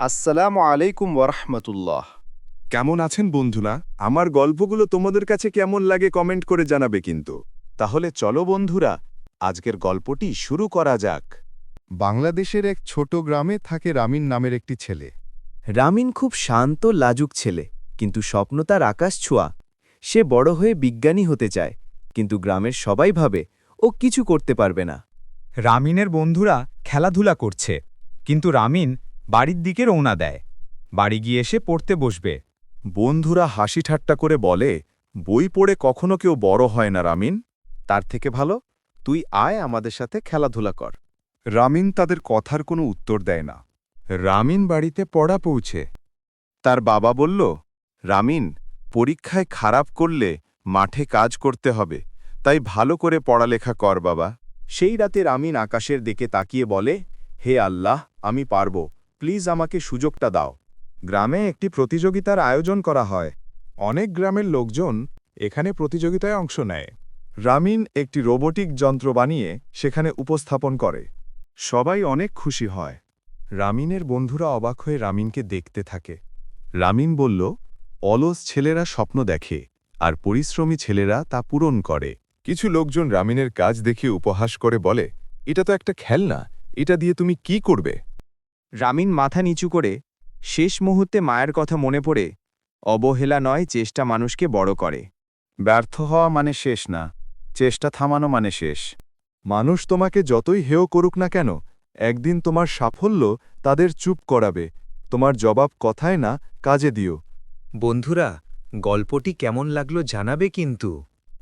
আসসালামু আলাইকুম ওরহমতুল্লাহ কেমন আছেন বন্ধুরা? আমার গল্পগুলো তোমাদের কাছে কেমন লাগে কমেন্ট করে জানাবে কিন্তু। তাহলে চলো বন্ধুরা আজকের গল্পটি শুরু করা যাক। বাংলাদেশের এক ছোট গ্রামে থাকে রামিন নামের একটি ছেলে। রামিন খুব শান্ত লাজুক ছেলে কিন্তু স্বপ্ন তার আকাশ ছোঁয়া। সে বড় হয়ে বিজ্ঞানী হতে চায় কিন্তু গ্রামের সবাই ভাবে ও কিছু করতে পারবে না। রামিনের বন্ধুরা খেলাধুলা করছে কিন্তু রামিন বাড়ির দিকে রওনা দেয়। বাড়ি গিয়ে এসে পড়তে বসবে। বন্ধুরা হাসি ঠাট্টা করে বলে বই পড়ে কখনো কেউ বড় হয় না রামিন। তার থেকে ভালো তুই আয় আমাদের সাথে খেলাধুলা কর। রামিন তাদের কথার কোনো উত্তর দেয় না। রামিন বাড়িতে পড়া পৌঁছে। তার বাবা বলল রামিন পরীক্ষায় খারাপ করলে মাঠে কাজ করতে হবে তাই ভালো করে পড়ালেখা কর বাবা। সেই রাতে রামিন আকাশের দিকে তাকিয়ে বলে হে আল্লাহ আমি পারব। প্লিজ আমাকে সুযোগটা দাও। গ্রামে একটি প্রতিযোগিতার আয়োজন করা হয়। অনেক গ্রামের লোকজন এখানে প্রতিযোগিতায় অংশ নেয়। রামিন একটি রোবোটিক যন্ত্র বানিয়ে সেখানে উপস্থাপন করে। সবাই অনেক খুশি হয়। রামিনের বন্ধুরা অবাক হয়ে রামিনকে দেখতে থাকে। রামিন বলল, অলস ছেলেরা স্বপ্ন দেখে আর পরিশ্রমী ছেলেরা তা পূরণ করে। কিছু লোকজন রামিনের কাজ দেখে উপহাস করে বলে, এটা তো একটা খেলনা। এটা দিয়ে তুমি কি করবে? রামিন মাথা নিচু করে শেষ মুহূর্তে মায়ের কথা মনে পড়ে অবহেলা নয় চেষ্টা মানুষকে বড় করে। ব্যর্থ হওয়া মানে শেষ না চেষ্টা থামানো মানে শেষ। মানুষ তোমাকে যতই হেয় করুক না কেন একদিন তোমার সাফল্য তাদের চুপ করাবে তোমার জবাব কথায় না কাজে দিও। বন্ধুরা গল্পটি কেমন লাগল জানাবে কিন্তু।